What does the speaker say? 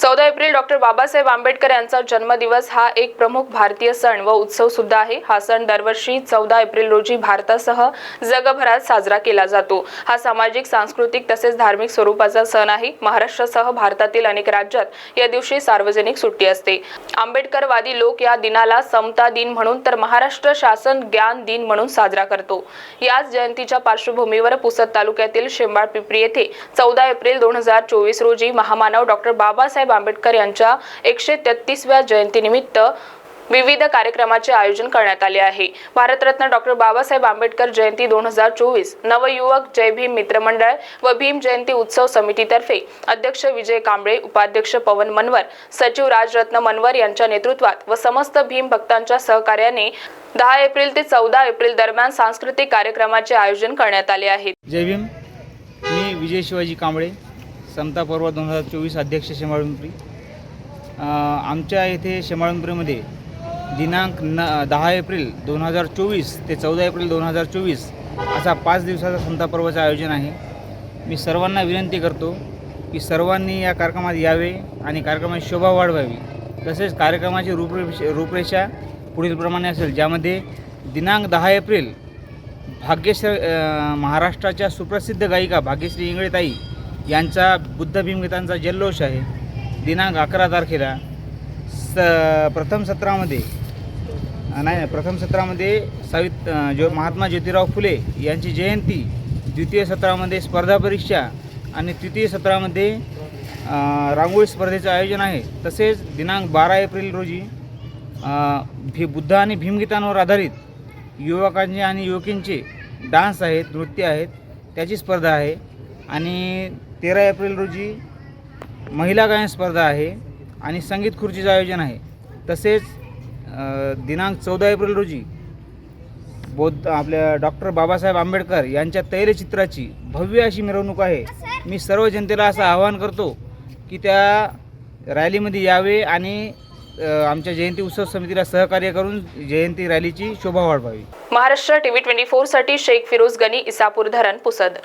चौदा April doctor Babasaheb Ambedkar यांचा जन्मदिवस हा एक प्रमुख भारतीय सण व उत्सव सुद्धा आहे. हा सण दरवर्षी चौदा एप्रिल रोजी भारतासह जगभरात साजरा केला जातो. हा सामाजिक सांस्कृतिक तसेच धार्मिक स्वरूपाचा सण आहे. महाराष्ट्रासह भारतातील अनेक राज्यात या दिवशी सार्वजनिक सुट्टी असते. आंबेडकरवादी लोक या दिनाला समता दिन म्हणून तर महाराष्ट्र शासन ज्ञान दिन म्हणून साजरा करतो. याच जयंतीच्या पार्श्वभूमीवर पुसद तालुक्यातील शेंबाळ पिपरी येथे चौदा एप्रिल दोन हजार चोवीस रोजी महामानव डॉक्टर बाबासाहेब आंबेडकर यांच्या एकशे तेहतीसव्या जयंतीनिमित्त विविध कार्यक्रमाचे आयोजन करण्यात आले आहे. भारतरत्न डॉक्टर बाबासाहेब आंबेडकर जयंती दोन हजार चोवीस नवयुवक जय भीम मित्रमंडळ व भीम जयंती उत्सव समितीतर्फे अध्यक्ष विजय कांबळे उपाध्यक्ष पवन मनवर सचिव राजरत्न मनवर यांच्या नेतृत्वात व समस्त भीम भक्तांच्या सहकार्याने दहा एप्रिल ते चौदा एप्रिल दरम्यान सांस्कृतिक कार्यक्रमाचे आयोजन करण्यात आले आहे. जय भीम. मी विजय शिवाजी कांबळे. समता पर्व दोन हजार चोवीस अध्यक्ष शेमाळुंपरी आमच्या येथे शेमाळुंपरीमध्ये दिनांक न दहा एप्रिल दोन हजार चोवीस ते चौदा एप्रिल दोन हजार चोवीस असा पाच दिवसाचा समता पर्वाचं आयोजन आहे. मी सर्वांना विनंती करतो की सर्वांनी या कार्यक्रमात यावे आणि कार्यक्रमाची शोभा वाढवावी. तसेच कार्यक्रमाची रूपरेषा रूपरेषा पुढीलप्रमाणे असेल ज्यामध्ये दिनांक दहा एप्रिल भाग्यश्री महाराष्ट्राच्या सुप्रसिद्ध गायिका भाग्यश्री इंगळेताई यांचा बुद्ध भीमगीतांचा जल्लोष आहे. दिनांक अकरा तारखेला स प्रथम सत्रामध्ये नाही नाही प्रथम सत्रामध्ये सावित जो महात्मा ज्योतिराव फुले यांची जयंती द्वितीय सत्रामध्ये स्पर्धा परीक्षा आणि तृतीय सत्रामध्ये रांगोळी स्पर्धेचं आयोजन आहे. तसेच दिनांक बारा एप्रिल रोजी भी बुद्ध आणि भीमगीतांवर आधारित युवकांचे आणि युवकींचे डान्स आहेत नृत्य आहेत त्याची स्पर्धा आहे. आणि तेरा एप्रिल रोजी महिला गायन स्पर्धा आहे आणि संगीत खुर्चीचं आयोजन आहे. तसेच दिनांक चौदा एप्रिल रोजी बौद्ध आपल्या डॉक्टर बाबासाहेब आंबेडकर यांच्या तैलचित्राची भव्य अशी मिरवणूक आहे. मी सर्व जनतेला असं आवाहन करतो की त्या रॅलीमध्ये यावे आणि आमच्या जयंती उत्सव समितीला सहकार्य करून जयंती रॅलीची शोभा वाढवावी. महाराष्ट्र टीव्ही ट्वेंटी फोरसाठी शेख फिरोज गनी इसापूर धरण पुसद.